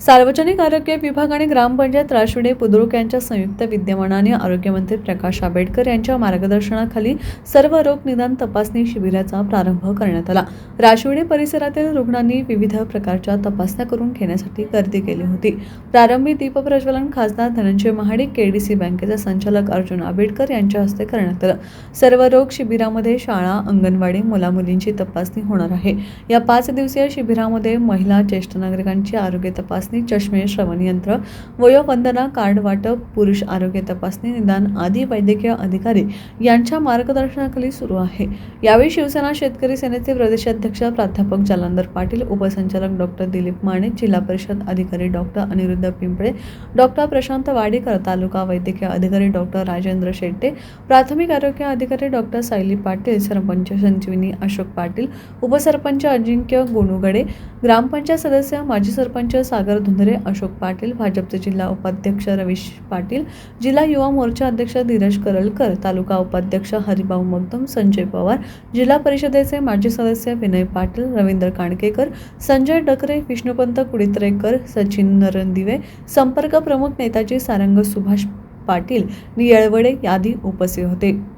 सार्वजनिक आरोग्य विभाग आणि ग्रामपंचायत राशिवडे बुद्रुक यांच्या संयुक्त विद्यमानाने आरोग्यमंत्री प्रकाश आंबेडकर यांच्या मार्गदर्शनाखाली सर्व रोग निदान तपासणी शिबिराचा प्रारंभ करण्यात आला. राशिवडे परिसरातील रुग्णांनी विविध प्रकारच्या तपासण्या करून घेण्यासाठी गर्दी केली होती. प्रारंभी दीपप्रज्वलन खासदार धनंजय महाडिक केडीसी बँकेचे संचालक अर्जुन आंबेडकर यांच्या हस्ते करण्यात आलं. सर्व रोग शिबिरामध्ये शाळा अंगणवाडी मुलामुलींची तपासणी होणार आहे. या पाच दिवसीय शिबिरामध्ये महिला ज्येष्ठ नागरिकांची आरोग्य तपासणी चष्मे श्रवण यंत्र वयोवंदना कार्ड वाटप पुरुष आरोग्य तपासणी निदान आदी वैद्यकीय अधिकारी यांच्या मार्गदर्शनाखाली सुरू आहे. यावेळी शिवसेना शेतकरी सेनेचे प्रदेशाध्यक्ष प्राध्यापक जालंधर पाटील उपसंचालक डॉक्टर दिलीप माने जिल्हा परिषद अधिकारी डॉक्टर अनिरुद्ध पिंपळे डॉक्टर प्रशांत वाडेकर तालुका वैद्यकीय अधिकारी डॉक्टर राजेंद्र शेट्टे प्राथमिक आरोग्य अधिकारी डॉक्टर सायली पाटील सरपंच संजीवनी अशोक पाटील उपसरपंच अजिंक्य गोनुगडे ग्रामपंचायत सदस्य माजी सरपंच सागर धुंदरे अशोक पाटील भाजपचे जिल्हा उपाध्यक्ष रवीश पाटील जिल्हा युवा मोर्चा अध्यक्ष धीरज करलकर तालुका उपाध्यक्ष हरिभाऊ मगदम संजय पवार जिल्हा परिषदेचे माजी सदस्य विनय पाटील रवींद्र काणकेकर संजय डकरे विष्णुपंत कुडित्रेकर सचिन नरंदिवे संपर्क प्रमुख नेताजी सारंग सुभाष पाटील येळवडे आदी उपस्थित होते.